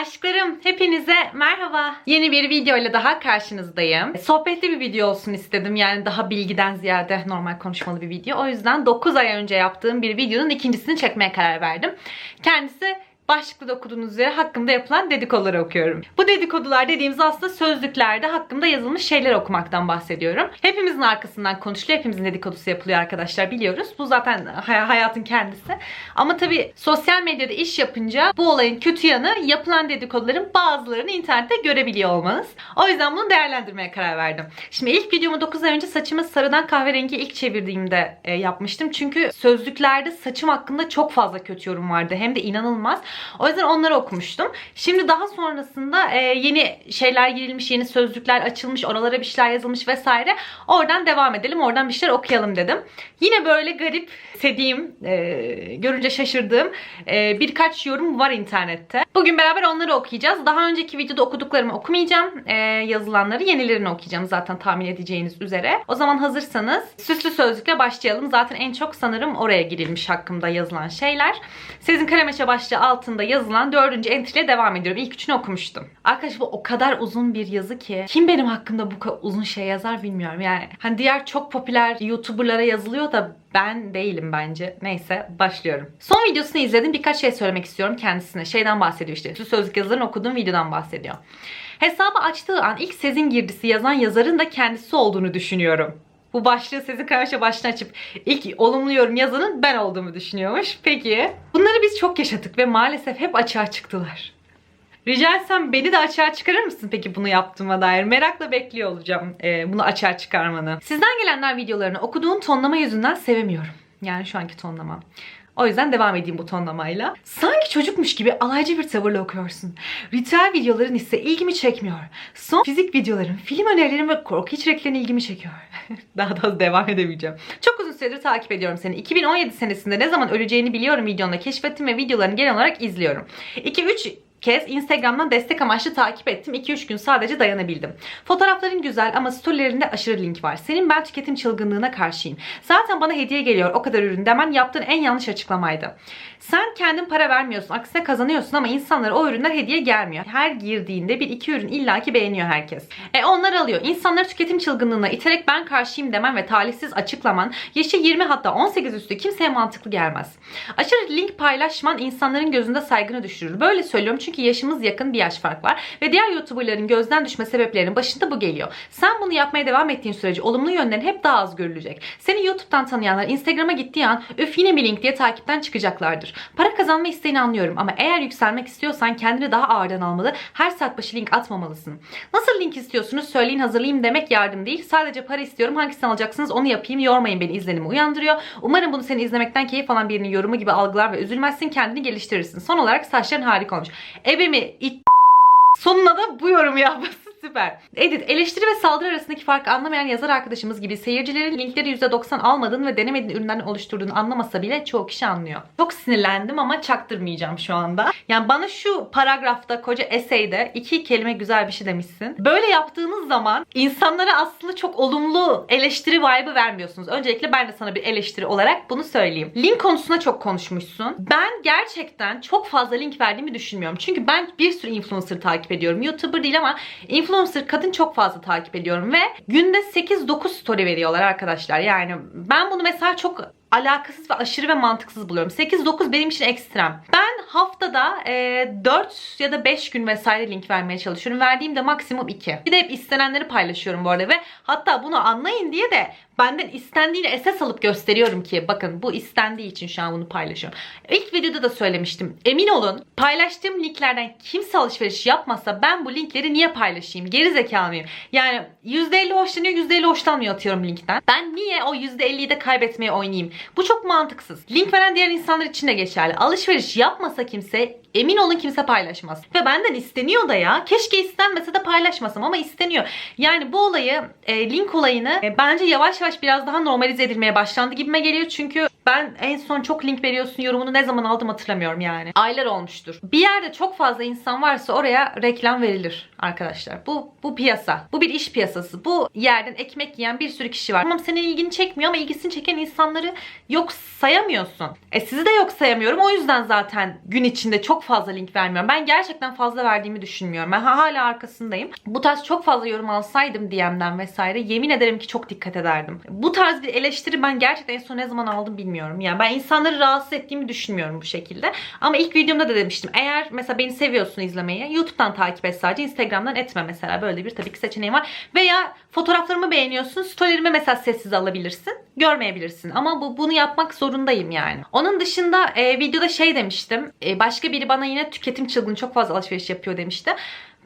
Aşklarım hepinize merhaba. Yeni bir videoyla daha karşınızdayım. Sohbetli bir video olsun istedim. Yani daha bilgiden ziyade normal konuşmalı bir video. O yüzden 9 ay önce yaptığım bir videonun ikincisini çekmeye karar verdim. Kendisi başlıkta da okuduğunuz üzere hakkımda yapılan dedikoduları okuyorum. Bu dedikodular dediğimiz aslında sözlüklerde hakkımda yazılmış şeyler okumaktan bahsediyorum. Hepimizin arkasından konuşuluyor. Hepimizin dedikodusu yapılıyor arkadaşlar biliyoruz. Bu zaten hay- hayatın kendisi. Ama tabii sosyal medyada iş yapınca bu olayın kötü yanı yapılan dedikoduların bazılarını internette görebiliyor olmanız. O yüzden bunu değerlendirmeye karar verdim. Şimdi ilk videomu 9 ay önce saçımı sarıdan kahverengi ilk çevirdiğimde e, yapmıştım. Çünkü sözlüklerde saçım hakkında çok fazla kötü yorum vardı. Hem de inanılmaz. O yüzden onları okumuştum. Şimdi daha sonrasında e, yeni şeyler girilmiş, yeni sözlükler açılmış, oralara bir şeyler yazılmış vesaire. Oradan devam edelim, oradan bir şeyler okuyalım dedim. Yine böyle garip, sevdiğim, e, görünce şaşırdığım e, birkaç yorum var internette. Bugün beraber onları okuyacağız. Daha önceki videoda okuduklarımı okumayacağım. E, yazılanları, yenilerini okuyacağım zaten tahmin edeceğiniz üzere. O zaman hazırsanız süslü sözlükle başlayalım. Zaten en çok sanırım oraya girilmiş hakkımda yazılan şeyler. Sezin Karameşe başlığı altında yazılan dördüncü entry ile devam ediyorum. İlk üçünü okumuştum. Arkadaşlar bu o kadar uzun bir yazı ki kim benim hakkımda bu kadar uzun şey yazar bilmiyorum. Yani hani diğer çok popüler YouTuber'lara yazılıyor da ben değilim bence. Neyse başlıyorum. Son videosunu izledim. Birkaç şey söylemek istiyorum kendisine. Şeyden bahsediyor işte. Süslü sözlük yazılarını okuduğum videodan bahsediyor. Hesabı açtığı an ilk Sezin girdisi yazan yazarın da kendisi olduğunu düşünüyorum. Bu başlığı Sezin Karaş'a başına açıp ilk olumlu yorum yazanın ben olduğumu düşünüyormuş. Peki. Bunları biz çok yaşadık ve maalesef hep açığa çıktılar. Rica etsem beni de açığa çıkarır mısın peki bunu yaptığıma dair? Merakla bekliyor olacağım e, bunu açığa çıkarmanı. Sizden gelenler videolarını okuduğun tonlama yüzünden sevemiyorum. Yani şu anki tonlamam. O yüzden devam edeyim bu tonlamayla. Sanki çocukmuş gibi alaycı bir tavırla okuyorsun. Ritüel videoların ise ilgimi çekmiyor. Son fizik videoların, film önerilerin ve korku içeriklerin ilgimi çekiyor. Daha da devam edemeyeceğim. Çok uzun süredir takip ediyorum seni. 2017 senesinde ne zaman öleceğini biliyorum videonda keşfettim ve videolarını genel olarak izliyorum. 2-3 kez Instagram'dan destek amaçlı takip ettim. 2-3 gün sadece dayanabildim. Fotoğrafların güzel ama storylerinde aşırı link var. Senin ben tüketim çılgınlığına karşıyım. Zaten bana hediye geliyor o kadar ürün demen yaptığın en yanlış açıklamaydı. Sen kendin para vermiyorsun. Aksine kazanıyorsun ama insanlara o ürünler hediye gelmiyor. Her girdiğinde bir iki ürün illaki beğeniyor herkes. E onlar alıyor. İnsanları tüketim çılgınlığına iterek ben karşıyım demen ve talihsiz açıklaman yaşı 20 hatta 18 üstü kimseye mantıklı gelmez. Aşırı link paylaşman insanların gözünde saygını düşürür. Böyle söylüyorum çünkü yaşımız yakın bir yaş fark var ve diğer YouTuber'ların gözden düşme sebeplerinin başında bu geliyor. Sen bunu yapmaya devam ettiğin sürece olumlu yönlerin hep daha az görülecek. Seni YouTube'dan tanıyanlar Instagram'a gittiği an öf yine bir link diye takipten çıkacaklardır. Para kazanma isteğini anlıyorum ama eğer yükselmek istiyorsan kendini daha ağırdan almalı. Her saat başı link atmamalısın. Nasıl link istiyorsunuz söyleyin hazırlayayım demek yardım değil. Sadece para istiyorum hangisini alacaksınız onu yapayım yormayın beni izlenimi uyandırıyor. Umarım bunu seni izlemekten keyif alan birinin yorumu gibi algılar ve üzülmezsin kendini geliştirirsin. Son olarak saçların harika olmuş. Ebemi it Sonuna da bu yorum yapması süper. Edit, eleştiri ve saldırı arasındaki farkı anlamayan yazar arkadaşımız gibi seyircilerin linkleri %90 almadığını ve denemediğin ürünlerden oluşturduğunu anlamasa bile çoğu kişi anlıyor. Çok sinirlendim ama çaktırmayacağım şu anda. Yani bana şu paragrafta koca eseyde iki kelime güzel bir şey demişsin. Böyle yaptığınız zaman insanlara aslında çok olumlu eleştiri vibe'ı vermiyorsunuz. Öncelikle ben de sana bir eleştiri olarak bunu söyleyeyim. Link konusuna çok konuşmuşsun. Ben gerçekten çok fazla link verdiğimi düşünmüyorum. Çünkü ben bir sürü influencer takip ediyorum. YouTuber değil ama influencer kadın çok fazla takip ediyorum ve günde 8-9 story veriyorlar arkadaşlar. Yani ben bunu mesela çok alakasız ve aşırı ve mantıksız buluyorum. 8-9 benim için ekstrem. Ben haftada e, 4 ya da 5 gün vesaire link vermeye çalışıyorum. Verdiğim de maksimum 2. Bir de hep istenenleri paylaşıyorum bu arada ve hatta bunu anlayın diye de benden istendiğini esas alıp gösteriyorum ki bakın bu istendiği için şu an bunu paylaşıyorum. İlk videoda da söylemiştim. Emin olun paylaştığım linklerden kimse alışveriş yapmasa ben bu linkleri niye paylaşayım? Geri zekalı mıyım? Yani %50 hoşlanıyor %50 hoşlanmıyor atıyorum linkten. Ben niye o %50'yi de kaybetmeye oynayayım? Bu çok mantıksız. Link veren diğer insanlar için de geçerli. Alışveriş yapmasa kimse emin olun kimse paylaşmaz. Ve benden isteniyor da ya. Keşke istenmese de paylaşmasam ama isteniyor. Yani bu olayı, e, link olayını e, bence yavaş yavaş biraz daha normalize edilmeye başlandı gibime geliyor. Çünkü Ben en son çok link veriyorsun yorumunu ne zaman aldım hatırlamıyorum yani. Aylar olmuştur. Bir yerde çok fazla insan varsa oraya reklam verilir arkadaşlar. Bu bu piyasa. Bu bir iş piyasası. Bu yerden ekmek yiyen bir sürü kişi var. Tamam senin ilgini çekmiyor ama ilgisini çeken insanları yok sayamıyorsun. E sizi de yok sayamıyorum. O yüzden zaten gün içinde çok fazla link vermiyorum. Ben gerçekten fazla verdiğimi düşünmüyorum. Ben hala arkasındayım. Bu tarz çok fazla yorum alsaydım DM'den vesaire yemin ederim ki çok dikkat ederdim. Bu tarz bir eleştiri ben gerçekten en son ne zaman aldım bilmiyorum. Yani ben insanları rahatsız ettiğimi düşünmüyorum bu şekilde. Ama ilk videomda da demiştim. Eğer mesela beni seviyorsun izlemeyi YouTube'dan takip et sadece Instagram'dan etme mesela. Böyle bir tabii ki seçeneği var. Veya fotoğraflarımı beğeniyorsun. Storylerimi mesela sessiz alabilirsin. Görmeyebilirsin. Ama bu bunu yapmak zorundayım yani. Onun dışında e, videoda şey demiştim. E, başka biri bana yine tüketim çılgını çok fazla alışveriş yapıyor demişti.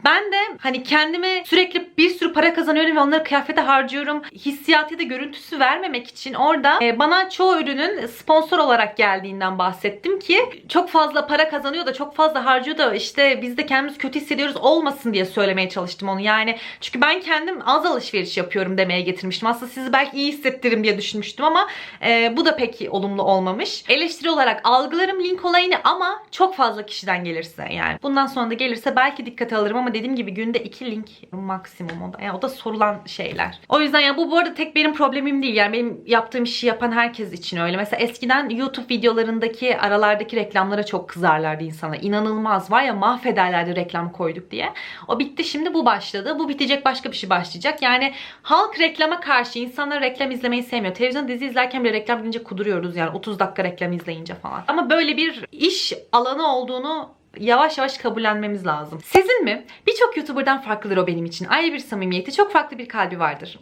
Ben de hani kendime sürekli bir sürü para kazanıyorum ve onları kıyafete harcıyorum. Hissiyatı da görüntüsü vermemek için orada e, bana çoğu ürünün sponsor olarak geldiğinden bahsettim ki çok fazla para kazanıyor da çok fazla harcıyor da işte biz de kendimizi kötü hissediyoruz olmasın diye söylemeye çalıştım onu. Yani çünkü ben kendim az alışveriş yapıyorum demeye getirmiştim. Aslında sizi belki iyi hissettiririm diye düşünmüştüm ama e, bu da pek olumlu olmamış. Eleştiri olarak algılarım link olayını ama çok fazla kişiden gelirse yani. Bundan sonra da gelirse belki dikkate alırım ama dediğim gibi günde iki link maksimum o da. Yani o da sorulan şeyler. O yüzden yani bu bu arada tek benim problemim değil. Yani benim yaptığım işi yapan herkes için öyle. Mesela eskiden YouTube videolarındaki aralardaki reklamlara çok kızarlardı insanlar. İnanılmaz var ya mahvederlerdi reklam koyduk diye. O bitti şimdi bu başladı. Bu bitecek başka bir şey başlayacak. Yani halk reklama karşı insanlar reklam izlemeyi sevmiyor. Televizyon dizi izlerken bile reklam gidince kuduruyoruz yani 30 dakika reklam izleyince falan. Ama böyle bir iş alanı olduğunu yavaş yavaş kabullenmemiz lazım. Sizin mi? Birçok YouTuber'dan farklıdır o benim için. Ayrı bir samimiyeti, çok farklı bir kalbi vardır.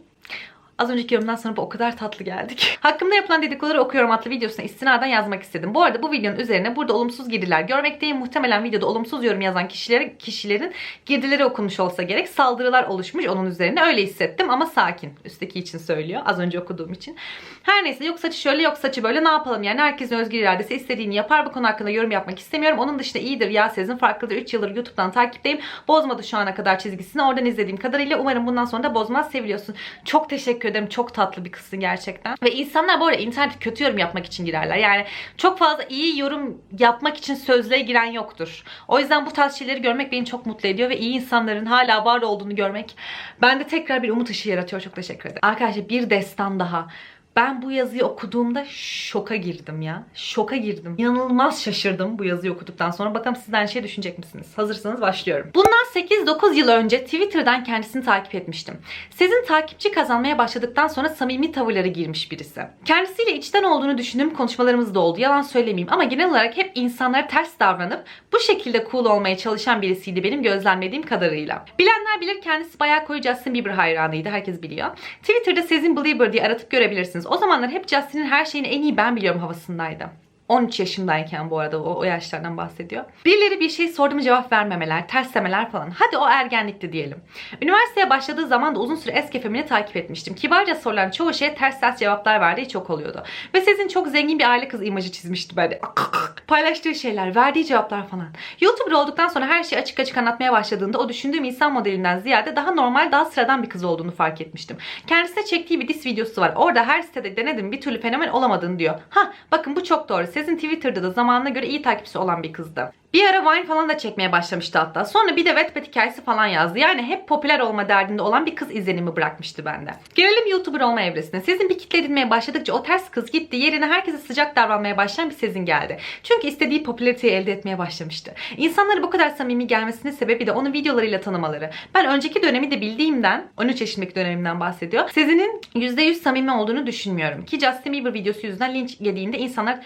Az önceki yorumdan sonra bu o kadar tatlı geldik. Hakkımda yapılan dedikoduları okuyorum adlı videosuna istinaden yazmak istedim. Bu arada bu videonun üzerine burada olumsuz girdiler görmekteyim. Muhtemelen videoda olumsuz yorum yazan kişilerin, kişilerin girdileri okunmuş olsa gerek. Saldırılar oluşmuş onun üzerine. Öyle hissettim ama sakin. Üstteki için söylüyor. Az önce okuduğum için. Her neyse yok saçı şöyle yok saçı böyle ne yapalım yani. Herkesin özgür iradesi istediğini yapar. Bu konu hakkında yorum yapmak istemiyorum. Onun dışında iyidir ya Sezin farklıdır. 3 yıldır YouTube'dan takipteyim. Bozmadı şu ana kadar çizgisini. Oradan izlediğim kadarıyla umarım bundan sonra da bozmaz. Seviliyorsun. Çok teşekkür ederim. Çok tatlı bir kızsın gerçekten. Ve insanlar bu arada internete kötü yorum yapmak için girerler. Yani çok fazla iyi yorum yapmak için sözlüğe giren yoktur. O yüzden bu tarz şeyleri görmek beni çok mutlu ediyor ve iyi insanların hala var olduğunu görmek bende tekrar bir umut ışığı yaratıyor. Çok teşekkür ederim. Arkadaşlar bir destan daha. Ben bu yazıyı okuduğumda şoka girdim ya. Şoka girdim. İnanılmaz şaşırdım bu yazıyı okuduktan sonra. Bakalım sizden şey düşünecek misiniz? Hazırsanız başlıyorum. Bundan 8-9 yıl önce Twitter'dan kendisini takip etmiştim. Sizin takipçi kazanmaya başladıktan sonra samimi tavırları girmiş birisi. Kendisiyle içten olduğunu düşündüğüm konuşmalarımız da oldu. Yalan söylemeyeyim ama genel olarak hep insanlara ters davranıp bu şekilde cool olmaya çalışan birisiydi benim gözlemlediğim kadarıyla. Bilenler bilir kendisi bayağı koyu Justin Bieber hayranıydı. Herkes biliyor. Twitter'da Sezin Belieber diye aratıp görebilirsiniz. O zamanlar hep Justin'in her şeyini en iyi ben biliyorum havasındaydı. 13 yaşındayken bu arada o, o yaşlardan bahsediyor. Birileri bir şey sordu mu cevap vermemeler, terslemeler falan. Hadi o ergenlikti diyelim. Üniversiteye başladığı zaman da uzun süre eski FM'ini takip etmiştim. Kibarca sorulan çoğu şeye ters ters cevaplar verdiği çok oluyordu. Ve sizin çok zengin bir aile kız imajı çizmişti böyle. Paylaştığı şeyler, verdiği cevaplar falan. YouTuber olduktan sonra her şeyi açık açık anlatmaya başladığında o düşündüğüm insan modelinden ziyade daha normal, daha sıradan bir kız olduğunu fark etmiştim. Kendisine çektiği bir diss videosu var. Orada her sitede denedim bir türlü fenomen olamadığını diyor. Ha bakın bu çok doğru. Sizin Twitter'da da zamanına göre iyi takipçisi olan bir kızdı. Bir ara Vine falan da çekmeye başlamıştı hatta. Sonra bir de Wattpad hikayesi falan yazdı. Yani hep popüler olma derdinde olan bir kız izlenimi bırakmıştı bende. Gelelim YouTuber olma evresine. Sizin bir kitle edinmeye başladıkça o ters kız gitti. Yerine herkese sıcak davranmaya başlayan bir Sezin geldi. Çünkü istediği popülariteyi elde etmeye başlamıştı. İnsanlara bu kadar samimi gelmesinin sebebi de onun videolarıyla tanımaları. Ben önceki dönemi de bildiğimden, 13 yaşındaki dönemimden bahsediyor. Sezin'in %100 samimi olduğunu düşünmüyorum. Ki Justin Bieber videosu yüzünden linç yediğinde insanlar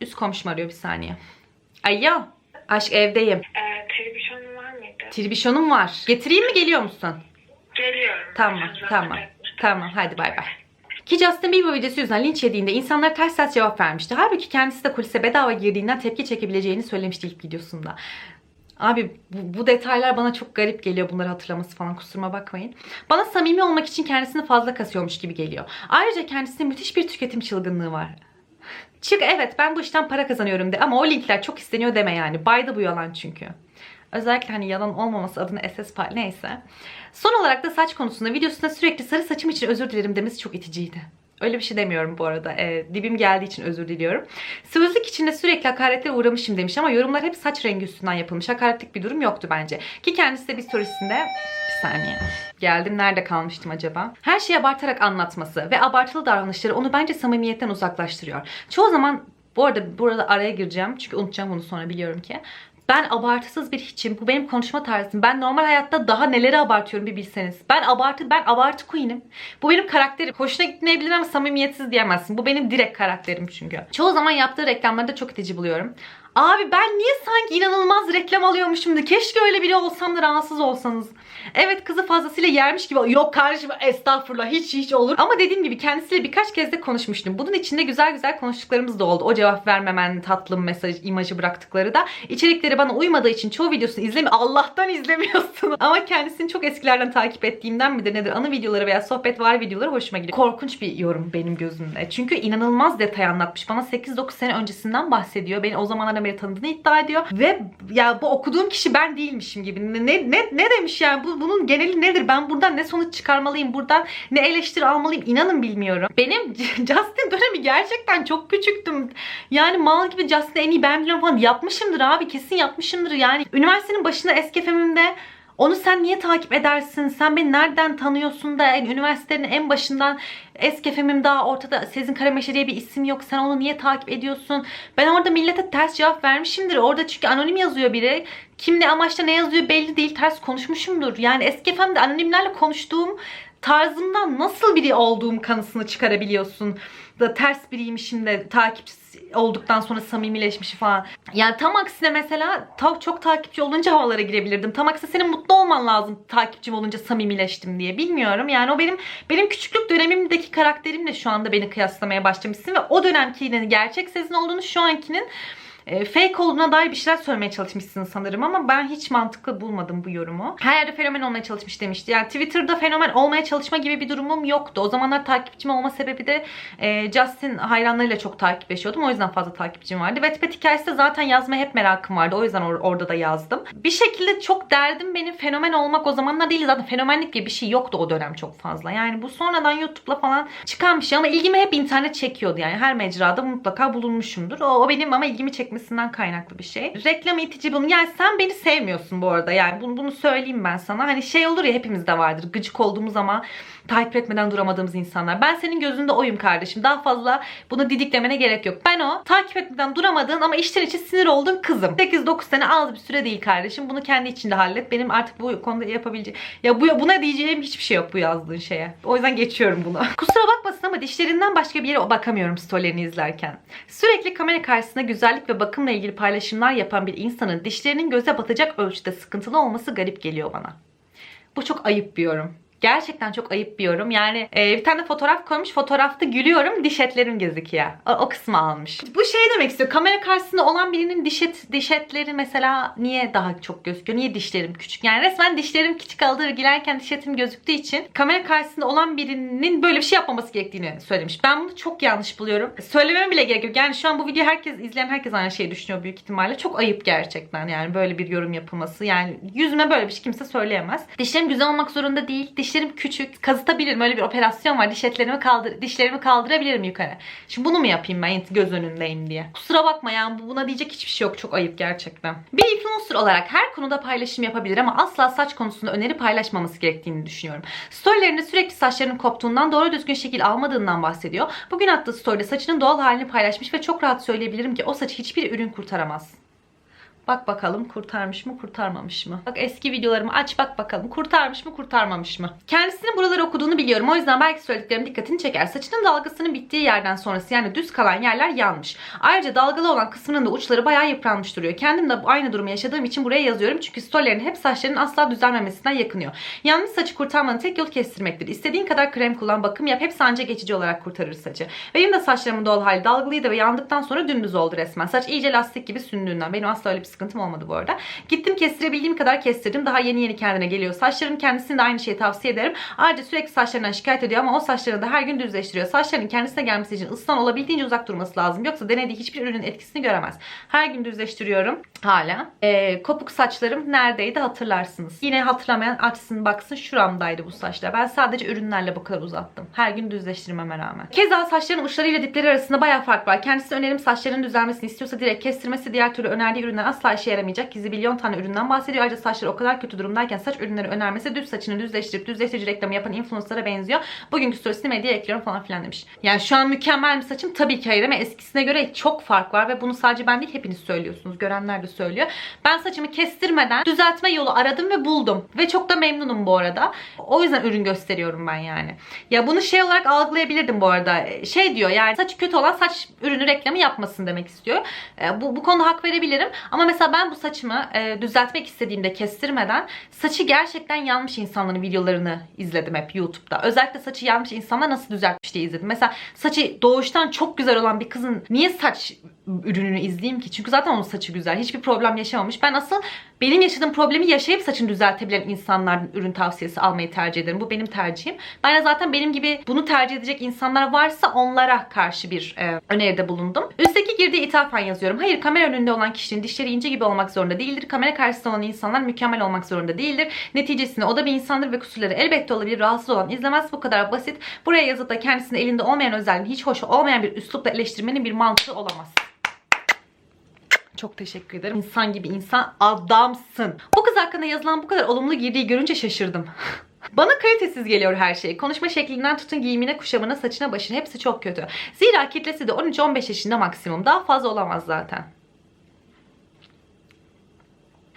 üst komşum arıyor bir saniye. Alo. Aşk evdeyim. Ee, tribüşonun var mıydı? Tribüşonum var. Getireyim mi geliyor musun? Geliyorum. Tamam Zaten tamam. Tamam hadi bay bay. Ki Justin Bieber videosu yüzünden linç yediğinde insanlar ters ters cevap vermişti. Halbuki kendisi de kulise bedava girdiğinden tepki çekebileceğini söylemişti ilk videosunda. Abi bu, bu detaylar bana çok garip geliyor bunları hatırlaması falan kusuruma bakmayın. Bana samimi olmak için kendisini fazla kasıyormuş gibi geliyor. Ayrıca kendisinin müthiş bir tüketim çılgınlığı var. Çık evet ben bu işten para kazanıyorum de ama o linkler çok isteniyor deme yani. Bayda bu yalan çünkü. Özellikle hani yalan olmaması adına SS pay neyse. Son olarak da saç konusunda videosunda sürekli sarı saçım için özür dilerim demesi çok iticiydi. Öyle bir şey demiyorum bu arada. Ee, dibim geldiği için özür diliyorum. Sıvızlık içinde sürekli hakaretlere uğramışım demiş ama yorumlar hep saç rengi üstünden yapılmış. Hakaretlik bir durum yoktu bence. Ki kendisi de bir storiesinde... Saniye. Geldim nerede kalmıştım acaba? Her şeyi abartarak anlatması ve abartılı davranışları onu bence samimiyetten uzaklaştırıyor. Çoğu zaman bu arada burada araya gireceğim çünkü unutacağım bunu sonra biliyorum ki. Ben abartısız bir hiçim. Bu benim konuşma tarzım. Ben normal hayatta daha neleri abartıyorum bir bilseniz. Ben abartı ben abartı queen'im. Bu benim karakterim. Hoşuna gitmeyebilir ama samimiyetsiz diyemezsin. Bu benim direkt karakterim çünkü. Çoğu zaman yaptığı reklamları da çok itici buluyorum. Abi ben niye sanki inanılmaz reklam alıyormuşum da keşke öyle biri olsam da rahatsız olsanız. Evet kızı fazlasıyla yermiş gibi yok kardeşim estağfurullah hiç hiç olur. Ama dediğim gibi kendisiyle birkaç kez de konuşmuştum. Bunun içinde güzel güzel konuştuklarımız da oldu. O cevap vermemen tatlım mesaj imajı bıraktıkları da. İçerikleri bana uymadığı için çoğu videosunu izlemi Allah'tan izlemiyorsun. Ama kendisini çok eskilerden takip ettiğimden midir nedir anı videoları veya sohbet var videoları hoşuma gidiyor. Korkunç bir yorum benim gözümde. Çünkü inanılmaz detay anlatmış. Bana 8-9 sene öncesinden bahsediyor. Beni o zamanlarda beri tanıdığını iddia ediyor. Ve ya bu okuduğum kişi ben değilmişim gibi. Ne, ne, ne demiş yani bu, bunun geneli nedir? Ben buradan ne sonuç çıkarmalıyım? Buradan ne eleştiri almalıyım? İnanın bilmiyorum. Benim Justin dönemi gerçekten çok küçüktüm. Yani mal gibi Justin'i en iyi ben biliyorum falan yapmışımdır abi. Kesin yapmışımdır yani. Üniversitenin başında eski FM'imde onu sen niye takip edersin? Sen beni nereden tanıyorsun da yani üniversitenin en başından eski FM'im daha ortada Sezin Karameşe diye bir isim yok. Sen onu niye takip ediyorsun? Ben orada millete ters cevap vermişimdir. Orada çünkü anonim yazıyor biri. Kim ne amaçla ne yazıyor belli değil. Ters konuşmuşumdur. Yani eski FM'de anonimlerle konuştuğum tarzımdan nasıl biri olduğum kanısını çıkarabiliyorsun. Da ters biriymişim de takipçisi olduktan sonra samimileşmiş falan. Yani tam aksine mesela ta- çok takipçi olunca havalara girebilirdim. Tam aksine senin mutlu olman lazım takipçim olunca samimileştim diye. Bilmiyorum. Yani o benim benim küçüklük dönemimdeki karakterimle şu anda beni kıyaslamaya başlamışsın ve o dönemkinin gerçek sesin olduğunu şu ankinin e, fake olduğuna dair bir şeyler söylemeye çalışmışsın sanırım ama ben hiç mantıklı bulmadım bu yorumu. Her yerde fenomen olmaya çalışmış demişti. Yani Twitter'da fenomen olmaya çalışma gibi bir durumum yoktu. O zamanlar takipçim olma sebebi de e, Justin hayranlarıyla çok takipleşiyordum. O yüzden fazla takipçim vardı. Tipet hikayesi de zaten yazmaya hep merakım vardı. O yüzden or- orada da yazdım. Bir şekilde çok derdim benim fenomen olmak o zamanlar değil. Zaten fenomenlik diye bir şey yoktu o dönem çok fazla. Yani bu sonradan YouTube'la falan çıkan bir şey ama ilgimi hep internet çekiyordu yani. Her mecrada mutlaka bulunmuşumdur. O, o benim ama ilgimi çekmesinden kaynaklı bir şey. Reklam itici bunu. Yani sen beni sevmiyorsun bu arada. Yani bunu, bunu söyleyeyim ben sana. Hani şey olur ya hepimizde vardır. Gıcık olduğumuz ama takip etmeden duramadığımız insanlar. Ben senin gözünde oyum kardeşim. Daha fazla bunu didiklemene gerek yok. Ben o takip etmeden duramadığın ama içten içe sinir olduğun kızım. 8-9 sene az bir süre değil kardeşim. Bunu kendi içinde hallet. Benim artık bu konuda yapabileceğim... Ya bu, buna diyeceğim hiçbir şey yok bu yazdığın şeye. O yüzden geçiyorum bunu. Kusura bakmasın ama dişlerinden başka bir yere bakamıyorum storylerini izlerken. Sürekli kamera karşısında güzellik ve bakımla ilgili paylaşımlar yapan bir insanın dişlerinin göze batacak ölçüde sıkıntılı olması garip geliyor bana. Bu çok ayıp bir yorum. Gerçekten çok ayıp bir yorum. Yani e, bir tane fotoğraf koymuş. Fotoğrafta gülüyorum. Diş etlerim gözüküyor. O, o kısmı almış. Bu şey demek istiyor. Kamera karşısında olan birinin diş, et, diş etleri mesela niye daha çok gözüküyor? Niye dişlerim küçük? Yani resmen dişlerim küçük aldığı girerken diş etim gözüktüğü için kamera karşısında olan birinin böyle bir şey yapmaması gerektiğini söylemiş. Ben bunu çok yanlış buluyorum. Söylememe bile gerek yok. Yani şu an bu videoyu herkes izleyen herkes aynı şeyi düşünüyor büyük ihtimalle. Çok ayıp gerçekten yani böyle bir yorum yapılması. Yani yüzüme böyle bir şey kimse söyleyemez. Dişlerim güzel olmak zorunda değil. Dişlerim küçük. Kazıtabilirim. Öyle bir operasyon var. Diş etlerimi kaldır dişlerimi kaldırabilirim yukarı. Şimdi bunu mu yapayım ben göz önündeyim diye. Kusura bakma yani buna diyecek hiçbir şey yok. Çok ayıp gerçekten. Bir influencer olarak her konuda paylaşım yapabilir ama asla saç konusunda öneri paylaşmaması gerektiğini düşünüyorum. Storylerinde sürekli saçlarının koptuğundan doğru düzgün şekil almadığından bahsediyor. Bugün attığı storyde saçının doğal halini paylaşmış ve çok rahat söyleyebilirim ki o saçı hiçbir ürün kurtaramaz. Bak bakalım kurtarmış mı kurtarmamış mı? Bak eski videolarımı aç bak bakalım kurtarmış mı kurtarmamış mı? Kendisinin buraları okuduğunu biliyorum. O yüzden belki söylediklerim dikkatini çeker. Saçının dalgasının bittiği yerden sonrası yani düz kalan yerler yanmış. Ayrıca dalgalı olan kısmının da uçları bayağı yıpranmış duruyor. Kendim de aynı durumu yaşadığım için buraya yazıyorum. Çünkü storylerin hep saçların asla düzelmemesinden yakınıyor. Yanlış saçı kurtarmanın tek yolu kestirmektir. İstediğin kadar krem kullan, bakım yap. Hepsi anca geçici olarak kurtarır saçı. Benim de saçlarımın doğal hali dalgalıydı ve yandıktan sonra dümdüz oldu resmen. Saç iyice lastik gibi sündüğünden. Benim asla öyle bir sıkıntım olmadı bu arada. Gittim kestirebildiğim kadar kestirdim. Daha yeni yeni kendine geliyor. Saçlarım kendisine de aynı şeyi tavsiye ederim. Ayrıca sürekli saçlarından şikayet ediyor ama o saçlarını da her gün düzleştiriyor. Saçlarının kendisine gelmesi için ıslan olabildiğince uzak durması lazım. Yoksa denediği hiçbir ürünün etkisini göremez. Her gün düzleştiriyorum hala. Ee, kopuk saçlarım neredeydi hatırlarsınız. Yine hatırlamayan açsın baksın şuramdaydı bu saçlar. Ben sadece ürünlerle bu kadar uzattım. Her gün düzleştirmeme rağmen. Keza saçların uçlarıyla dipleri arasında bayağı fark var. Kendisine önerim saçlarının düzelmesini istiyorsa direkt kestirmesi diğer türlü önerdiği ürünler asla işe yaramayacak. Gizli milyon tane üründen bahsediyor. Ayrıca saçları o kadar kötü durumdayken saç ürünleri önermesi düz saçını düzleştirip düzleştirici reklamı yapan influencer'a benziyor. Bugünkü storiesini medyaya ekliyorum falan filan demiş. Yani şu an mükemmel mi saçım? Tabii ki hayır ama eskisine göre çok fark var ve bunu sadece ben değil hepiniz söylüyorsunuz. Görenler de söylüyor. Ben saçımı kestirmeden düzeltme yolu aradım ve buldum. Ve çok da memnunum bu arada. O yüzden ürün gösteriyorum ben yani. Ya bunu şey olarak algılayabilirdim bu arada. Şey diyor yani saçı kötü olan saç ürünü reklamı yapmasın demek istiyor. E, Bu, bu konuda hak verebilirim. Ama mesela ben bu saçımı e, düzeltmek istediğimde kestirmeden saçı gerçekten yanmış insanların videolarını izledim hep YouTube'da. Özellikle saçı yanmış insanlar nasıl düzeltmiş diye izledim. Mesela saçı doğuştan çok güzel olan bir kızın niye saç ürününü izleyeyim ki? Çünkü zaten onun saçı güzel. Hiçbir problem yaşamamış. Ben asıl benim yaşadığım problemi yaşayıp saçını düzeltebilen insanlardan ürün tavsiyesi almayı tercih ederim. Bu benim tercihim. Ben de zaten benim gibi bunu tercih edecek insanlar varsa onlara karşı bir e, öneride bulundum. Üstteki girdiği ithafen yazıyorum. Hayır kamera önünde olan kişinin dişleri ince gibi olmak zorunda değildir. Kamera karşısında olan insanlar mükemmel olmak zorunda değildir. Neticesinde o da bir insandır ve kusurları elbette olabilir. Rahatsız olan izlemez bu kadar basit. Buraya yazıp da kendisinin elinde olmayan özelliğini hiç hoş olmayan bir üslupla eleştirmenin bir mantığı olamaz. Çok teşekkür ederim. İnsan gibi insan adamsın. Bu kız hakkında yazılan bu kadar olumlu girdiği görünce şaşırdım. Bana kalitesiz geliyor her şey. Konuşma şeklinden tutun giyimine, kuşamına, saçına, başına hepsi çok kötü. Zira kitlesi de 13-15 yaşında maksimum. Daha fazla olamaz zaten.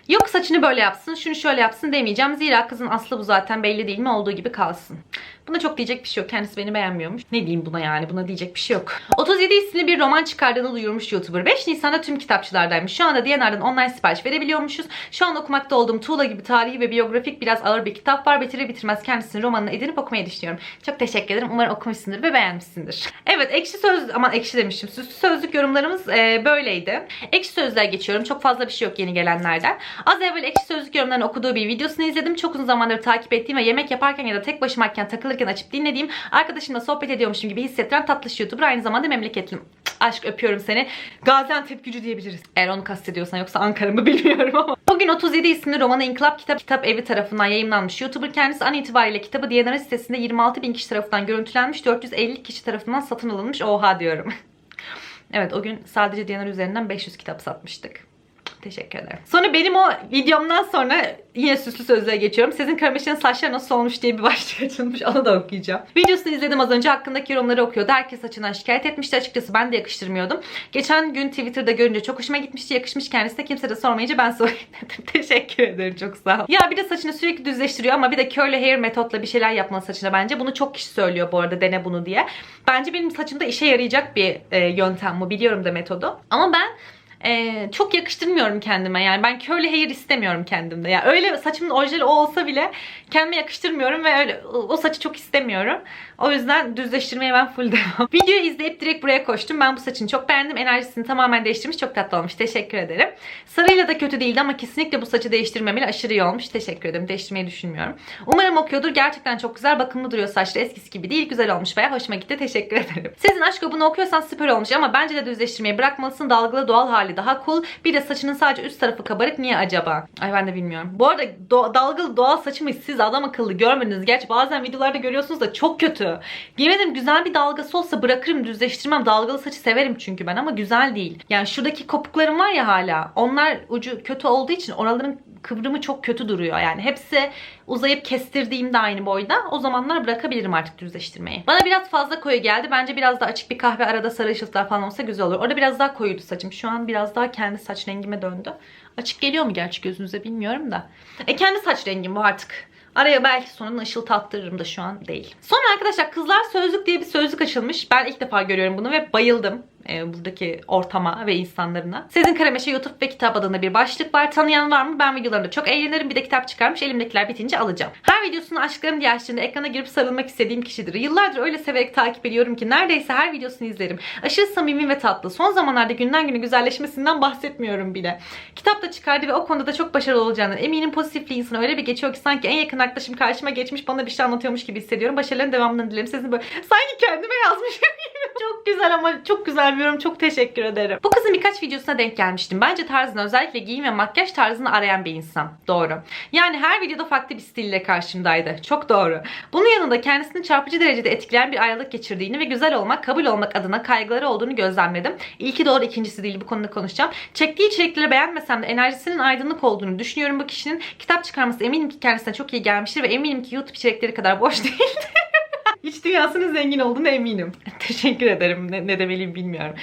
Yok saçını böyle yapsın, şunu şöyle yapsın demeyeceğim. Zira kızın aslı bu zaten belli değil mi olduğu gibi kalsın. Buna çok diyecek bir şey yok. Kendisi beni beğenmiyormuş. Ne diyeyim buna yani? Buna diyecek bir şey yok. 37 isimli bir roman çıkardığını duyurmuş YouTuber. 5 Nisan'da tüm kitapçılardaymış. Şu anda DNR'dan online sipariş verebiliyormuşuz. Şu an okumakta olduğum Tuğla gibi tarihi ve biyografik biraz ağır bir kitap var. Bitirir bitirmez kendisinin romanını edinip okumayı düşünüyorum. Çok teşekkür ederim. Umarım okumuşsundur ve beğenmişsindir. Evet ekşi söz aman ekşi demişim. Süslü sözlük yorumlarımız e, böyleydi. Ekşi sözler geçiyorum. Çok fazla bir şey yok yeni gelenlerden. Az evvel ekşi sözlük yorumlarını okuduğu bir videosunu izledim. Çok uzun zamandır takip ettiğim ve yemek yaparken ya da tek başımayken takılırken açıp dinlediğim, arkadaşımla sohbet ediyormuşum gibi hissettiren tatlış YouTuber. Aynı zamanda memleketlim. Aşk öpüyorum seni. Gaziantep gücü diyebiliriz. Eğer onu kastediyorsan yoksa Ankara mı bilmiyorum ama. Bugün 37 isimli romanı İnkılap Kitap Kitap Evi tarafından yayınlanmış. YouTuber kendisi an itibariyle kitabı DNR sitesinde 26 bin kişi tarafından görüntülenmiş. 450 kişi tarafından satın alınmış. Oha diyorum. evet o gün sadece DNR üzerinden 500 kitap satmıştık. Teşekkür ederim. Sonra benim o videomdan sonra yine süslü sözlüğe geçiyorum. Sizin kardeşinin saçları nasıl olmuş diye bir başlık açılmış. Onu da okuyacağım. Videosunu izledim az önce. Hakkındaki yorumları okuyordu. Herkes saçından şikayet etmişti. Açıkçası ben de yakıştırmıyordum. Geçen gün Twitter'da görünce çok hoşuma gitmişti. Yakışmış kendisine. Kimse de sormayınca ben sorayım dedim. Teşekkür ederim. Çok sağ ol. Ya bir de saçını sürekli düzleştiriyor ama bir de curly hair metotla bir şeyler yapmalı saçına bence. Bunu çok kişi söylüyor bu arada. Dene bunu diye. Bence benim saçımda işe yarayacak bir e, yöntem bu. Biliyorum da metodu. Ama ben ee, çok yakıştırmıyorum kendime. Yani ben curly hair istemiyorum kendimde. Yani öyle saçımın orijinali o olsa bile kendime yakıştırmıyorum ve öyle o saçı çok istemiyorum o yüzden düzleştirmeye ben full devam. Videoyu izleyip direkt buraya koştum. Ben bu saçını çok beğendim. Enerjisini tamamen değiştirmiş. Çok tatlı olmuş. Teşekkür ederim. Sarıyla da kötü değildi ama kesinlikle bu saçı değiştirmemeli aşırı iyi olmuş. Teşekkür ederim. Değiştirmeyi düşünmüyorum. Umarım okuyordur. Gerçekten çok güzel. Bakımlı duruyor saçları. Eskisi gibi değil. Güzel olmuş. Veya hoşuma gitti. Teşekkür ederim. Sizin aşkı bunu okuyorsan süper olmuş ama bence de düzleştirmeyi bırakmalısın. Dalgalı doğal hali daha cool. Bir de saçının sadece üst tarafı kabarık. Niye acaba? Ay ben de bilmiyorum. Bu arada do- dalgalı doğal saçımı siz adam akıllı görmediniz. Gerçi bazen videolarda görüyorsunuz da çok kötü. Yemedim güzel bir dalgası olsa bırakırım düzleştirmem. Dalgalı saçı severim çünkü ben ama güzel değil. Yani şuradaki kopuklarım var ya hala. Onlar ucu kötü olduğu için oraların kıvrımı çok kötü duruyor. Yani hepsi uzayıp kestirdiğimde aynı boyda o zamanlar bırakabilirim artık düzleştirmeyi. Bana biraz fazla koyu geldi. Bence biraz daha açık bir kahve arada sarı ışıltılar falan olsa güzel olur. Orada biraz daha koyuydu saçım. Şu an biraz daha kendi saç rengime döndü. Açık geliyor mu gerçi gözünüze bilmiyorum da. E kendi saç rengim bu artık. Araya belki sonunda ışıltı attırırım da şu an değil. Sonra arkadaşlar kızlar sözlük diye bir sözlük açılmış. Ben ilk defa görüyorum bunu ve bayıldım. E, buradaki ortama ve insanlarına. Sezin Karameşe YouTube ve kitap adında bir başlık var. Tanıyan var mı? Ben videolarında çok eğlenirim. Bir de kitap çıkarmış. Elimdekiler bitince alacağım. Her videosunu aşklarım diye açtığında ekrana girip sarılmak istediğim kişidir. Yıllardır öyle severek takip ediyorum ki neredeyse her videosunu izlerim. Aşırı samimi ve tatlı. Son zamanlarda günden güne güzelleşmesinden bahsetmiyorum bile. Kitap da çıkardı ve o konuda da çok başarılı olacağından eminim pozitifliği insana öyle bir geçiyor ki sanki en yakın arkadaşım karşıma geçmiş bana bir şey anlatıyormuş gibi hissediyorum. Başarıların devamını dilerim. Sesini böyle sanki kendime yazmışım gibi. çok güzel ama çok güzel bir yorum. Çok teşekkür ederim. Bu kızın birkaç videosuna denk gelmiştim. Bence tarzını özellikle giyim ve makyaj tarzını arayan bir insan. Doğru. Yani her videoda farklı bir stille karşımdaydı. Çok doğru. Bunun yanında kendisini çarpıcı derecede etkileyen bir ayrılık geçirdiğini ve güzel olmak, kabul olmak adına kaygıları olduğunu gözlemledim. İlki doğru, ikincisi değil. Bu konuda konuşacağım. Çektiği içerikleri beğenmesem de enerjisinin aydınlık olduğunu düşünüyorum bu kişinin. Kitap çıkarması eminim ki kendisine çok iyi gelmiştir ve eminim ki YouTube içerikleri kadar boş değil. İç dünyasının zengin olduğunu eminim. Teşekkür ederim. Ne, ne demeliyim bilmiyorum.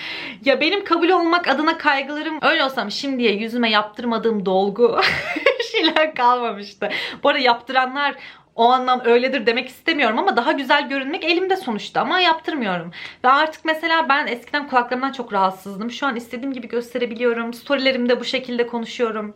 Ya benim kabul olmak adına kaygılarım öyle olsam şimdiye yüzüme yaptırmadığım dolgu şeyler kalmamıştı. Bu arada yaptıranlar o anlam öyledir demek istemiyorum ama daha güzel görünmek elimde sonuçta ama yaptırmıyorum. Ve artık mesela ben eskiden kulaklarımdan çok rahatsızdım. Şu an istediğim gibi gösterebiliyorum. Storylerimde bu şekilde konuşuyorum.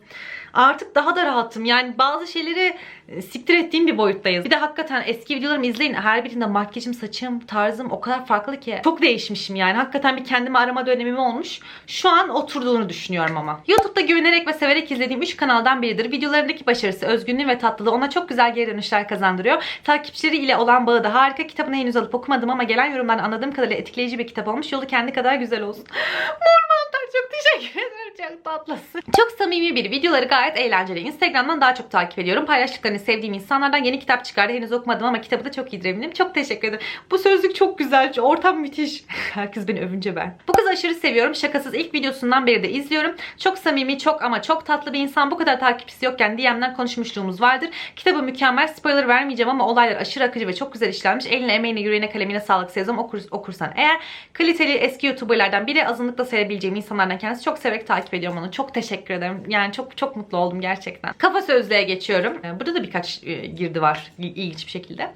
Artık daha da rahatım. Yani bazı şeyleri siktir ettiğim bir boyuttayız. Bir de hakikaten eski videolarımı izleyin. Her birinde makyajım, saçım, tarzım o kadar farklı ki. Çok değişmişim yani. Hakikaten bir kendimi arama dönemim olmuş. Şu an oturduğunu düşünüyorum ama. YouTube'da güvenerek ve severek izlediğim 3 kanaldan biridir. Videolarındaki başarısı, özgünlüğü ve tatlılığı ona çok güzel geri dönüşler kazandırıyor. Takipçileri ile olan bağı da harika. Kitabını henüz alıp okumadım ama gelen yorumlardan anladığım kadarıyla etkileyici bir kitap olmuş. Yolu kendi kadar güzel olsun. Mor mantar çok teşekkür ederim. Çok tatlısın. Çok samimi bir videoları gayet eğlenceli. Instagram'dan daha çok takip ediyorum. Paylaştıklarını sevdiğim insanlardan yeni kitap çıkardı. Henüz okumadım ama kitabı da çok iyi eminim. Çok teşekkür ederim. Bu sözlük çok güzel. Ortam müthiş. Herkes beni övünce ben. Bu kızı aşırı seviyorum. Şakasız ilk videosundan beri de izliyorum. Çok samimi, çok ama çok tatlı bir insan. Bu kadar takipçisi yokken DM'den konuşmuşluğumuz vardır. Kitabı mükemmel. Spoiler vermeyeceğim ama olaylar aşırı akıcı ve çok güzel işlenmiş. Eline, emeğine, yüreğine, kalemine sağlık sezon okur, okursan. Eğer kaliteli eski YouTuber'lardan biri azınlıkla sayabileceğim insanlardan kendisi çok severek takip ediyorum onu. Çok teşekkür ederim. Yani çok çok mutlu oldum gerçekten. Kafa sözlüğe geçiyorum. Ee, Burada da birkaç e, girdi var il- ilginç bir şekilde.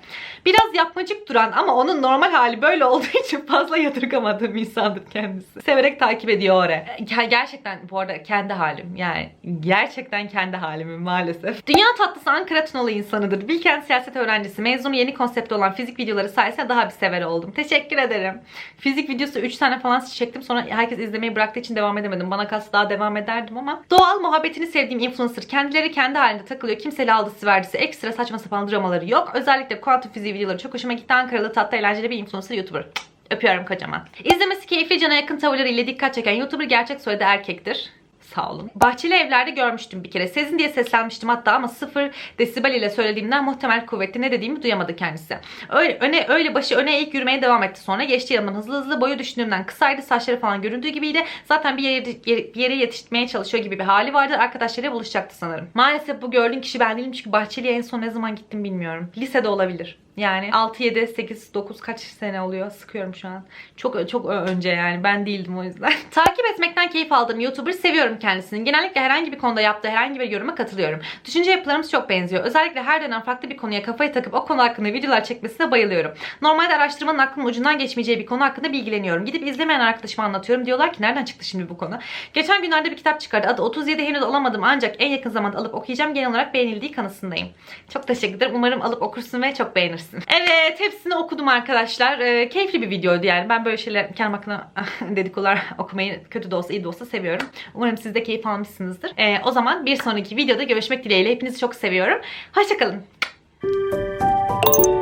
Biraz yapmacık duran ama onun normal hali böyle olduğu için fazla yadırgamadığım insandır kendisi. Severek takip ediyor oraya. Ger- Gerçekten bu arada kendi halim. Yani gerçekten kendi halimim maalesef. Dünya tatlısı Ankara Tunalı insanıdır. Bilkent siyaset öğrencisi. Mezunu yeni konsepti olan fizik videoları sayesinde daha bir sever oldum. Teşekkür ederim. Fizik videosu 3 tane falan çektim. Sonra herkes izlemeyi bıraktığı için devam edemedim. Bana kalsa daha devam ederdim ama. Doğal muhabbetini sevdiğim influencer. Kendileri kendi halinde takılıyor. Kimseyle aldısı verdisi. Ekstra saçma sapan dramaları yok. Özellikle kuantum fiziği videoları çok hoşuma gitti. Ankaralı tatlı eğlenceli bir influencer YouTuber. Öpüyorum kocaman. İzlemesi keyifli cana yakın tavırlarıyla dikkat çeken YouTuber gerçek soyadı erkektir. Sağ olun. Bahçeli evlerde görmüştüm bir kere. Sezin diye seslenmiştim hatta ama sıfır desibel ile söylediğimden muhtemel kuvvetli ne dediğimi duyamadı kendisi. Öyle, öne, öyle başı öne eğik yürümeye devam etti sonra. Geçti yanımdan hızlı hızlı boyu düşündüğümden kısaydı. Saçları falan göründüğü gibiydi. Zaten bir yere, bir yere yetişmeye çalışıyor gibi bir hali vardı. Arkadaşlarıyla buluşacaktı sanırım. Maalesef bu gördüğün kişi ben değilim çünkü Bahçeli'ye en son ne zaman gittim bilmiyorum. Lisede olabilir. Yani 6, 7, 8, 9 kaç sene oluyor? Sıkıyorum şu an. Çok çok önce yani. Ben değildim o yüzden. Takip etmekten keyif aldığım YouTuber seviyorum kendisini. Genellikle herhangi bir konuda yaptığı herhangi bir yoruma katılıyorum. Düşünce yapılarımız çok benziyor. Özellikle her dönem farklı bir konuya kafayı takıp o konu hakkında videolar çekmesine bayılıyorum. Normalde araştırmanın aklımın ucundan geçmeyeceği bir konu hakkında bilgileniyorum. Gidip izlemeyen arkadaşıma anlatıyorum. Diyorlar ki nereden çıktı şimdi bu konu? Geçen günlerde bir kitap çıkardı. Adı 37 henüz alamadım ancak en yakın zamanda alıp okuyacağım. Genel olarak beğenildiği kanısındayım. Çok teşekkür ederim. Umarım alıp okursun ve çok beğenirsin yapabilirsin. Evet hepsini okudum arkadaşlar. E, keyifli bir videoydu yani. Ben böyle şeyler kendi hakkında dedikodular okumayı kötü de olsa iyi de olsa seviyorum. Umarım siz de keyif almışsınızdır. E, o zaman bir sonraki videoda görüşmek dileğiyle. Hepinizi çok seviyorum. Hoşçakalın. Thank you